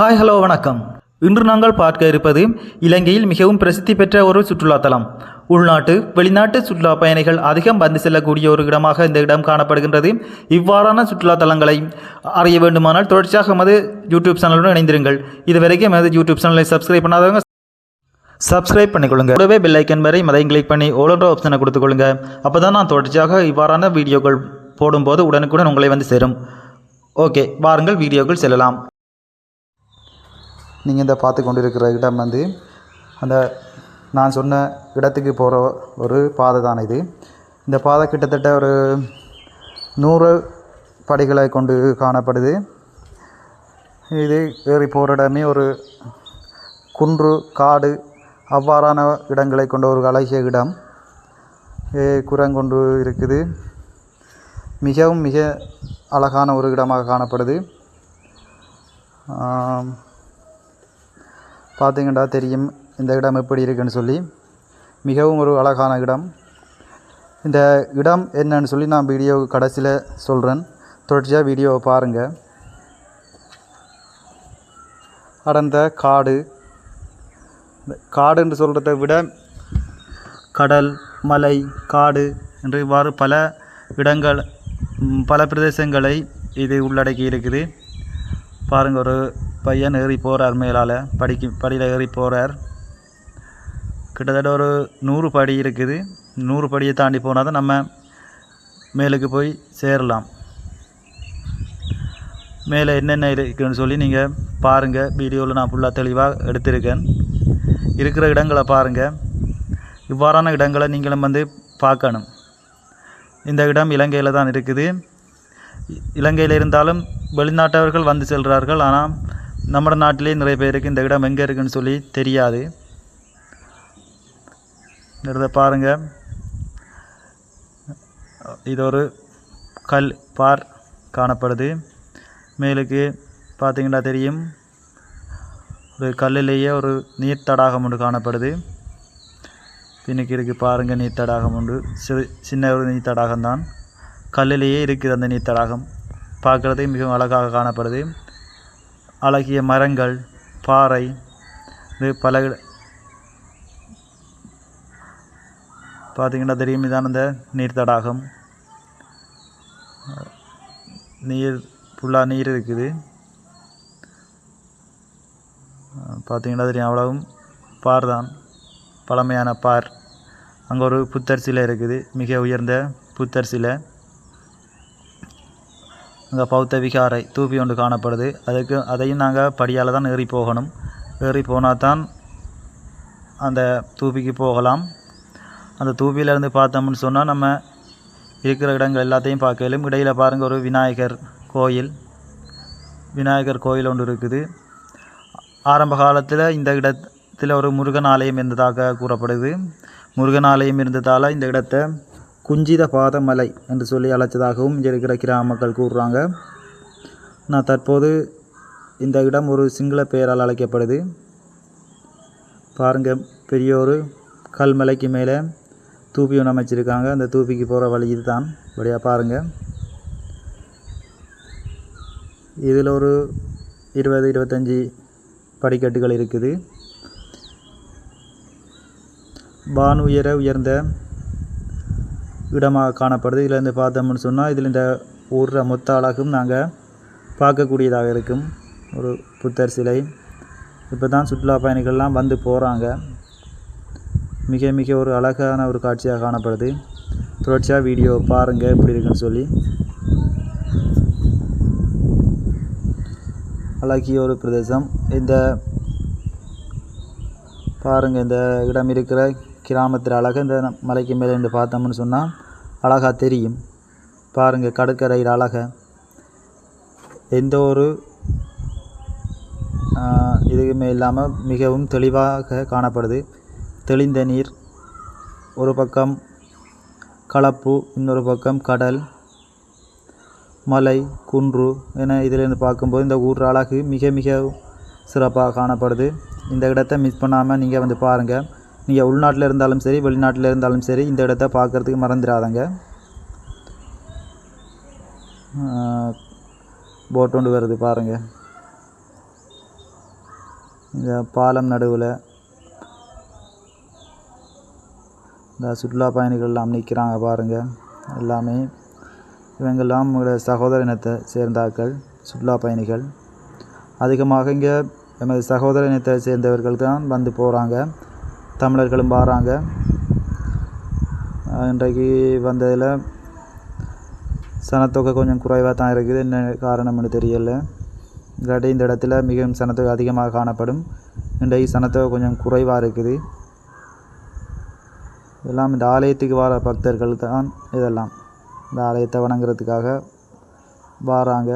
Hi hello வணக்கம். இன்று நாங்கள் பார்க்க இருப்பது இலங்கையில் மிகவும் பிரசித்தி பெற்ற ஒரு சுற்றுலாத்தலம். உள்நாட்டு வெளிநாட்டு சுற்றுலா பயணிகள் அதிகம் வந்து செல்லக்கூடிய ஒரு இடமாக இந்த இடம் காணப்படுகின்றது. இவ்வாறான சுற்றுலா தலங்களை அறிய வேண்டுமானால் தொடர்ச்சியாக எமது யூடியூப் சேனலுடன் இணைந்திருங்கள். இதுவரைக்கும் எமது யூடியூப் சேனலை சப்ஸ்கிரைப் பண்ணாதவங்க சப்ஸ்கிரைப் பண்ணிக்கொள்ளுங்க. கூடவே பெல் ஐக்கன் வரை மதையும் கிளிக் பண்ணி ஓலன்ற ஆப்ஷனை கொடுத்துக்கொள்ளுங்க அப்போ தான் நான் தொடர்ச்சியாக இவ்வாறான வீடியோக்கள் போடும்போது உடனுக்குடன் உங்களை வந்து சேரும். ஓகே வாருங்கள் வீடியோக்கள் செல்லலாம். நீங்கள் இந்த பார்த்து கொண்டு இருக்கிற இடம் வந்து அந்த நான் சொன்ன இடத்துக்கு போகிற ஒரு பாதை தான் இது. இந்த பாதை கிட்டத்தட்ட ஒரு நூறு படிகளை கொண்டு காணப்படுது. இது ஏறி போகிற இடமே ஒரு குன்று காடு அவ்வாறான இடங்களை கொண்ட ஒரு அழகிய இடம். குரங்கொன்று குரங்கொண்டு இருக்குது. மிகவும் மிக அழகான ஒரு இடமாக காணப்படுது. பார்த்தீங்கன்னா தெரியும் இந்த இடம் எப்படி இருக்குன்னு சொல்லி. மிகவும் ஒரு அழகான இடம். இந்த இடம் என்னன்னு சொல்லி நான் வீடியோ கடைசியில் சொல்கிறேன் தொடர்ச்சியாக வீடியோவை பாருங்கள் அடர்ந்த காடு. இந்த காடுன்னு சொல்கிறத விட கடல் மலை காடு என்று இவ்வாறு பல இடங்கள் பல பிரதேசங்களை இது உள்ளடக்கி இருக்குது. பாருங்கள் ஒரு பையன் ஏறி போகிறார் மேலால். படிக்கு படியில் ஏறி போகிறார் கிட்டத்தட்ட ஒரு நூறு படி இருக்குது. நூறு படியை தாண்டி போனால் தான் நம்ம மேலுக்கு போய் சேரலாம். மேலே என்னென்ன இருக்குன்னு சொல்லி நீங்கள் பாருங்கள் வீடியோவில் நான் ஃபுல்லாக தெளிவாக எடுத்திருக்கேன். இருக்கிற இடங்களை பாருங்கள் இவ்வாறான இடங்களை நீங்களும் வந்து பார்க்கணும். இந்த இடம் இலங்கையில் தான் இருக்குது. இ- இலங்கையில் இருந்தாலும் வெளிநாட்டவர்கள் வந்து செல்கிறார்கள் ஆனால் நம்ம நாட்டிலே நிறைய பேருக்கு இந்த இடம் எங்கே இருக்குன்னு சொல்லி தெரியாது. இதை பாருங்கள் இது ஒரு கல் பார் காணப்படுது. மேலுக்கு பார்த்தீங்கன்னா தெரியும். ஒரு கல்லிலேயே ஒரு நீர் தடாகம் ஒன்று காணப்படுது. பின்னுக்கு இருக்குது பாருங்கள் நீர் தடாகம் உண்டு சிறு சின்ன ஒரு நீர் தடாகம் தான் கல்லிலேயே இருக்குது அந்த நீர் தடாகம் பார்க்குறதுக்கு மிகவும் அழகாக காணப்படுது. அழகிய மரங்கள் பாறை இது பல இட- பார்த்தீங்கன்னா தெரியும் இதான் இந்த நீர் தடாகம். நீர் ஃபுல்லாக நீர் இருக்குது. பார்த்தீங்கன்னா தெரியும் அவ்வளவும் பார் தான். பழமையான பார். அங்கே ஒரு புத்தர் சிலை இருக்குது. மிக உயர்ந்த புத்தர் சிலை. அங்கே பௌத்த விகாரை தூபி ஒன்று காணப்படுது. அதுக்கு அதையும் நாங்கள் படியால் தான் ஏறி போகணும். ஏறி போனால் தான் அந்த தூபிக்கு போகலாம். அந்த தூபியிலேருந்து பார்த்தோம்னு சொன்னால் நம்ம இருக்கிற இடங்கள் எல்லாத்தையும் பார்க்கலும் இடையில் பாருங்கள் ஒரு விநாயகர் கோயில். விநாயகர் கோயில் ஒன்று இருக்குது. ஆரம்ப காலத்தில் இந்த இடத்தில் ஒரு முருகன் ஆலயம் இருந்ததாக கூறப்படுது. முருகன் ஆலயம் இருந்ததால் இந்த இடத்தை குஞ்சித பாதமலை என்று சொல்லி அழைச்சதாகவும் இங்கே இருக்கிற கிராம மக்கள் கூறுறாங்க. நான் தற்போது இந்த இடம் ஒரு சிங்கள பெயரால் அழைக்கப்படுது. பாருங்கள் பெரிய ஒரு கல்மலைக்கு மேலே தூபி ஒன்று அமைச்சிருக்காங்க. அந்த தூபிக்கு போகிற வழி இதுதான். வழியாக பாருங்கள் இதில் ஒரு இருபது இருபத்தஞ்சி படிக்கட்டுகள் இருக்குது. வான் உயர உயர்ந்த இடமாக காணப்படுது. இதிலேருந்து பார்த்தோம்னு சொன்னால் இதில் இந்த ஊர்ற மொத்த அழகும் நாங்கள் பார்க்கக்கூடியதாக இருக்கும். ஒரு புத்தர் சிலை. இப்போ தான் சுற்றுலா பயணிகள்லாம் வந்து போகிறாங்க மிக மிக ஒரு அழகான ஒரு காட்சியாக காணப்படுது. தொடர்ச்சியாக வீடியோ பாருங்கள் எப்படி இருக்குன்னு சொல்லி. அழகிய ஒரு பிரதேசம். இந்த பாருங்கள் இந்த இடம் இருக்கிற கிராமத்தில் அழகாக இந்த மலைக்கு மேலே இருந்து பார்த்தோம்னு சொன்னால் அழகாக தெரியும். பாருங்கள் கடற்கரையில் அழகாக எந்த ஒரு இதுவுமே இல்லாமல் மிகவும் தெளிவாக காணப்படுது. தெளிந்த நீர் ஒரு பக்கம் கலப்பு இன்னொரு பக்கம் கடல் மலை குன்று என இதிலிருந்து பார்க்கும்போது இந்த ஊர் அழகு மிக மிக சிறப்பாக காணப்படுது. இந்த இடத்த மிஸ் பண்ணாமல் நீங்கள் வந்து பாருங்கள். நீங்கள் உள்நாட்டில் இருந்தாலும் சரி வெளிநாட்டில் இருந்தாலும் சரி இந்த இடத்த பார்க்குறதுக்கு மறந்துடாதங்க போட் கொண்டு வருது பாருங்கள் இந்த பாலம் நடுவில் இந்த சுற்றுலா பயணிகள் எல்லாம் நிற்கிறாங்க பாருங்கள் எல்லாமே இவங்கெல்லாம் உங்களோட சகோதர இனத்தை சேர்ந்தாக்கள் சுற்றுலா பயணிகள். அதிகமாக இங்கே எமது சகோதர இனத்தை சேர்ந்தவர்கள் தான் வந்து போகிறாங்க தமிழர்களும் வராங்க. இன்றைக்கு வந்ததில் சனத்தொகை கொஞ்சம் குறைவாக தான் இருக்குது. என்ன காரணம்னு தெரியல. இல்லாட்டி இந்த இடத்துல மிகவும் சனத்தொகை அதிகமாக காணப்படும். இன்றைக்கு சனத்தொகை கொஞ்சம் குறைவாக இருக்குது. இதெல்லாம் இந்த ஆலயத்துக்கு வர பக்தர்கள் தான் இதெல்லாம். இந்த ஆலயத்தை வணங்குறதுக்காக வாராங்க.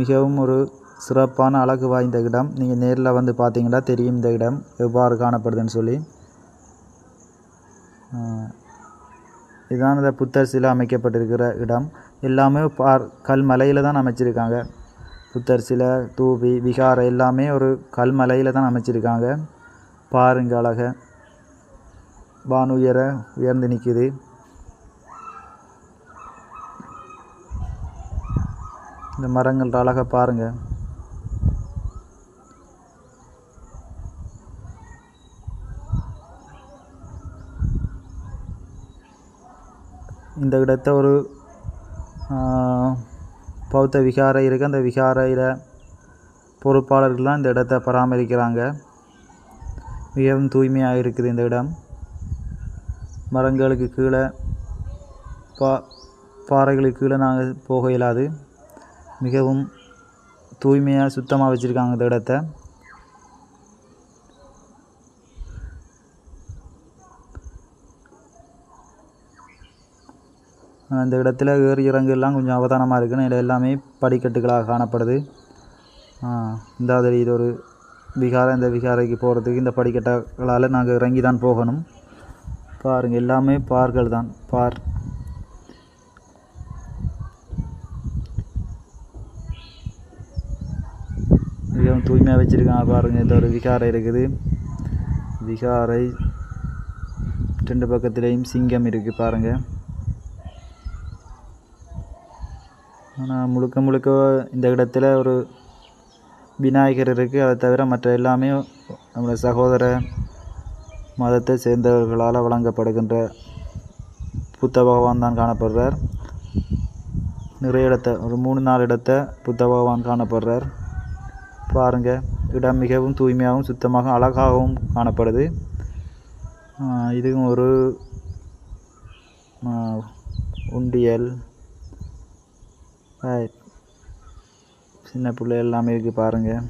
மிகவும் ஒரு சிறப்பான அழகு வாய்ந்த இடம். நீங்கள் நேரில் வந்து பார்த்தீங்கன்னா தெரியும் இந்த இடம். எவ்வாறு காணப்படுதுன்னு சொல்லி. இதுதான் இந்த புத்தர் சிலை அமைக்கப்பட்டிருக்கிற இடம். எல்லாமே பார் கல் மலையில் தான் அமைச்சிருக்காங்க. புத்தர் சிலை தூபி விகாரம் எல்லாமே ஒரு கல் மலையில் தான் அமைச்சிருக்காங்க. பாருங்க அழக. வான் உயர உயர்ந்து நிற்கிது இந்த மரங்கள் அழகாக பாருங்கள் இந்த இடத்த ஒரு பௌத்த விகாரை இருக்குது அந்த விகாரையில் பொறுப்பாளர்கள்லாம் இந்த இடத்த பராமரிக்கிறாங்க. மிகவும் தூய்மையாக இருக்குது இந்த இடம். மரங்களுக்கு கீழே பா பாறைகளுக்கு கீழே நாங்கள் போக இயலாது. மிகவும் தூய்மையாக சுத்தமாக வச்சுருக்காங்க இந்த இடத்த. அந்த இடத்துல ஏறி இறங்கு எல்லாம் கொஞ்சம் அவதானமாக இருக்குன்னு இதில் எல்லாமே படிக்கட்டுகளாக காணப்படுது. இந்த மாதிரி இது ஒரு விகாரம் இந்த விகாரைக்கு போகிறதுக்கு இந்த படிக்கட்டுகளால் நாங்கள் இறங்கி தான் போகணும். பாருங்கள் எல்லாமே பார்கள் தான் பார். மிகவும் தூய்மையாக வச்சுருக்காங்க பாருங்கள் இந்த ஒரு விகாரை இருக்குது. விகாரை ரெண்டு பக்கத்துலேயும் சிங்கம் இருக்குது பாருங்கள் ஆனால் முழுக்க முழுக்க இந்த இடத்துல ஒரு விநாயகர் இருக்குது அதை தவிர மற்ற எல்லாமே நம்மளோட சகோதர மதத்தை சேர்ந்தவர்களால் வழங்கப்படுகின்ற புத்த பகவான் தான் காணப்படுறார். நிறைய இடத்த ஒரு மூணு நாலு இடத்த புத்த பகவான் காணப்படுறார். பாருங்கள் இடம் மிகவும் தூய்மையாகவும் சுத்தமாக அழகாகவும் காணப்படுது. இதுவும் ஒரு உண்டியல் சின்ன பிள்ளை எல்லாமே இருக்குது பாருங்கள்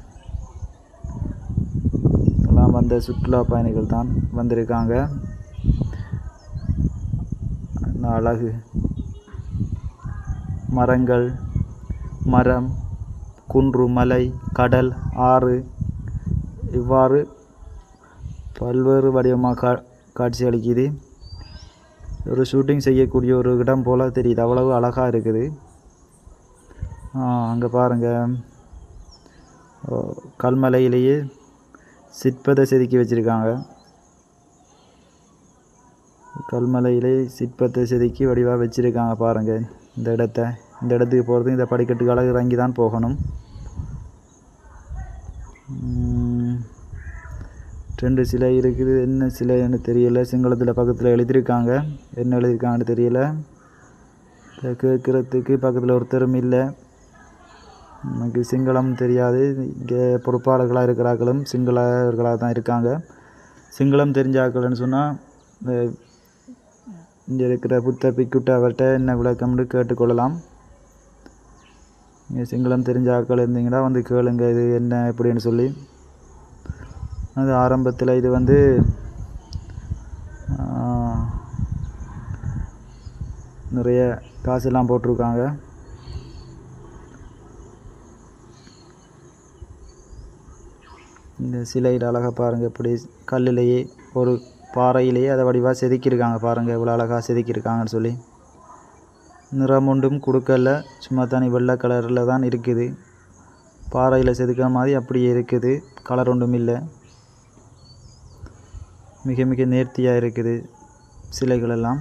எல்லாம் வந்த சுற்றுலா பயணிகள் தான் வந்திருக்காங்க. அழகு. மரங்கள் மரம் குன்று மலை கடல் ஆறு. இவ்வாறு பல்வேறு வடிவமாக கா காட்சி அளிக்குது. ஒரு ஷூட்டிங் செய்யக்கூடிய ஒரு இடம் போல் தெரியுது. அவ்வளவு அழகாக இருக்குது. அங்கே பாருங்கள் கல்மலையிலேயே சிற்பத்தை செதுக்கி வச்சுருக்காங்க. கல்மலையிலே சிற்பத்தை செதுக்கி வடிவாக வச்சுருக்காங்க பாருங்கள் இந்த இடத்த இந்த இடத்துக்கு போகிறதுக்கு இந்த படிக்கட்டுக்கால இறங்கி தான் போகணும் ரெண்டு சிலை இருக்குது. என்ன சிலைன்னு தெரியல. சிங்களத்தில் பக்கத்தில் எழுதியிருக்காங்க. என்ன எழுதியிருக்காங்கன்னு தெரியல. கேட்குறதுக்கு பக்கத்தில் ஒருத்தரும் இல்லை. நமக்கு சிங்களம் தெரியாது. இங்கே பொறுப்பாளர்களாக இருக்கிறார்களும் சிங்களர்களாக தான் இருக்காங்க. சிங்களம் தெரிஞ்சாக்கள்னு சொன்னால் இங்கே இருக்கிற புத்த பிக்குட்ட அவர்கிட்ட என்ன விளக்கம்னு கேட்டுக்கொள்ளலாம். நீங்கள் சிங்களம் தெரிஞ்ச ஆக்கள் இருந்தீங்கன்னா வந்து கேளுங்க இது என்ன எப்படின்னு சொல்லி. அது ஆரம்பத்தில் இது வந்து நிறைய காசெல்லாம் போட்டிருக்காங்க. இந்த சிலையில் அழகாக பாருங்கள் இப்படி கல்லிலேயே ஒரு பாறையிலேயே அதை வடிவாக செதுக்கியிருக்காங்க பாருங்கள் இவ்வளோ அழகாக செதுக்கியிருக்காங்கன்னு சொல்லி. நிறம் ஒன்றும் கொடுக்கல சும்மா தனி வெள்ளை கலரில் தான் இருக்குது. பாறையில் செதுக்கிற மாதிரி அப்படியே இருக்குது கலர் ஒன்றும் இல்லை. மிக மிக நேர்த்தியாக இருக்குது சிலைகளெல்லாம்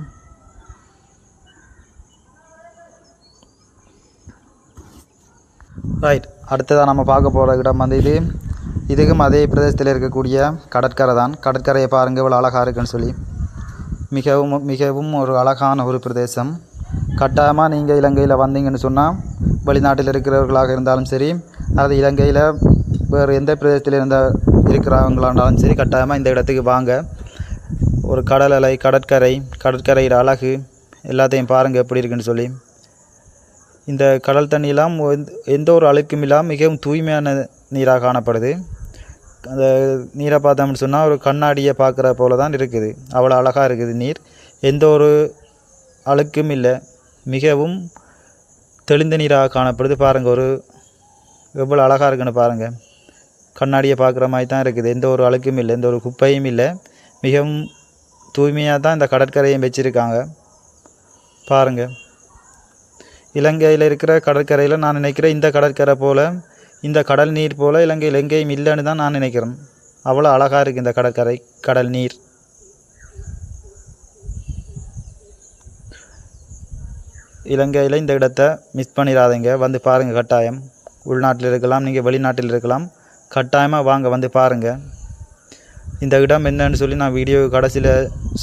ரைட் அடுத்ததாக நம்ம பார்க்க போகிற இடம் வந்து இது. இதுவும் அதே பிரதேசத்தில் இருக்கக்கூடிய கடற்கரை தான். கடற்கரையை பாருங்கள் இவ்வளோ அழகாக இருக்குன்னு சொல்லி. மிகவும் மிகவும் ஒரு அழகான ஒரு பிரதேசம். கட்டாயமாக நீங்கள் இலங்கையில் வந்தீங்கன்னு சொன்னால் வெளிநாட்டில் இருக்கிறவர்களாக இருந்தாலும் சரி அல்லது இலங்கையில் வேறு எந்த பிரதேசத்தில் இருந்த இருக்கிறவங்களாண்டாலும் சரி கட்டாயமாக இந்த இடத்துக்கு வாங்க. ஒரு கடல் அலை கடற்கரை கடற்கரையில் அழகு எல்லாத்தையும் பாருங்கள் எப்படி இருக்குன்னு சொல்லி. இந்த கடல் தண்ணியெல்லாம் எந்த ஒரு அழுக்கும் இல்லாமல் மிகவும் தூய்மையான நீராக காணப்படுது. அந்த நீரை பார்த்தோம்னு சொன்னால் ஒரு கண்ணாடியை பார்க்குற போல தான் இருக்குது. அவ்வளோ அழகாக இருக்குது நீர். எந்த ஒரு அழுக்கும் இல்லை. மிகவும் தெளிந்த நீராக காணப்படுது. பாருங்கள் ஒரு எவ்வளோ அழகாக இருக்குன்னு பாருங்கள் கண்ணாடியை பார்க்குற மாதிரி தான் இருக்குது. எந்த ஒரு அழுக்கும் இல்லை எந்த ஒரு குப்பையும் இல்லை. மிகவும் தூய்மையாக தான் இந்த கடற்கரையும் வச்சுருக்காங்க. பாருங்கள் இலங்கையில் இருக்கிற கடற்கரையில் நான் நினைக்கிறேன் இந்த கடற்கரை போல் இந்த கடல் நீர் போல் இலங்கையில் எங்கேயும் இல்லைன்னு தான் நான் நினைக்கிறேன். அவ்வளோ அழகாக இருக்குது இந்த கடற்கரை கடல் நீர். இலங்கையில் இந்த இடத்த மிஸ் பண்ணிடாதீங்க. வந்து பாருங்கள் கட்டாயம். உள்நாட்டில் இருக்கலாம் நீங்கள் வெளிநாட்டில் இருக்கலாம். கட்டாயமாக வாங்க வந்து பாருங்கள் இந்த இடம் என்னன்னு சொல்லி நான் வீடியோ கடைசியில்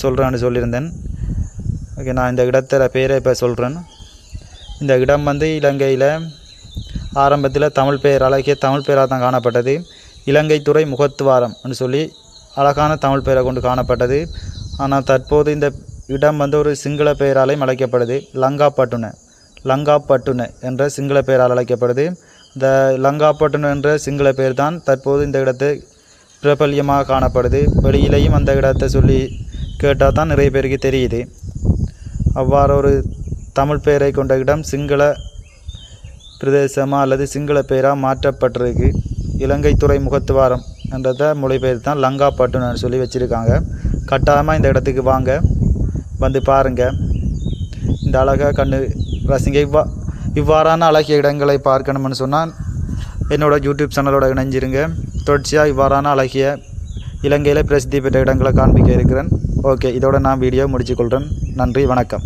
சொல்கிறேன்னு சொல்லியிருந்தேன். ஓகே நான் இந்த இடத்துல பேரை இப்போ சொல்கிறேன் இந்த இடம் வந்து இலங்கையில் ஆரம்பத்தில் தமிழ் பெயர் அழகிய தமிழ் பெயராக தான் காணப்பட்டது. இலங்கை துறை முகத்துவாரம்னு சொல்லி அழகான தமிழ் பெயரை கொண்டு காணப்பட்டது. ஆனால் தற்போது இந்த இடம் வந்து ஒரு சிங்கள பெயராலையும் அழைக்கப்படுது. லங்காப்பட்டுன. லங்காப்பட்டுன என்ற சிங்கள பெயரால் அழைக்கப்படுது. இந்த லங்காப்பட்டுன என்ற சிங்கள பெயர் தான் தற்போது இந்த இடத்தை பிரபல்யமாக காணப்படுது. வெளியிலேயும் அந்த இடத்தை சொல்லி கேட்டால் தான் நிறைய பேருக்கு தெரியுது. அவ்வாறு ஒரு தமிழ் பெயரை கொண்ட இடம் சிங்கள பிரதேசமாக அல்லது சிங்கள பெயராக மாற்றப்பட்டிருக்கு. இலங்கை துறை முகத்துவாரம் என்றதை மொழிபெயர் தான் லங்காப்பட்டுன்னு சொல்லி வச்சுருக்காங்க. கட்டாயமாக இந்த இடத்துக்கு வாங்க. வந்து பாருங்கள் இந்த அழகாக கண்டு ரசிங்க. இவ்வா இவ்வாறான அழகிய இடங்களை பார்க்கணும்னு சொன்னால் என்னோட யூடியூப் சேனலோட இணைஞ்சிருங்க. தொடர்ச்சியாக இவ்வாறான அழகிய இலங்கையில் பிரசித்தி பெற்ற இடங்களை காண்பிக்க இருக்கிறேன். ஓகே இதோட நான் வீடியோ முடிச்சுக்கொள்கிறேன் நன்றி வணக்கம்.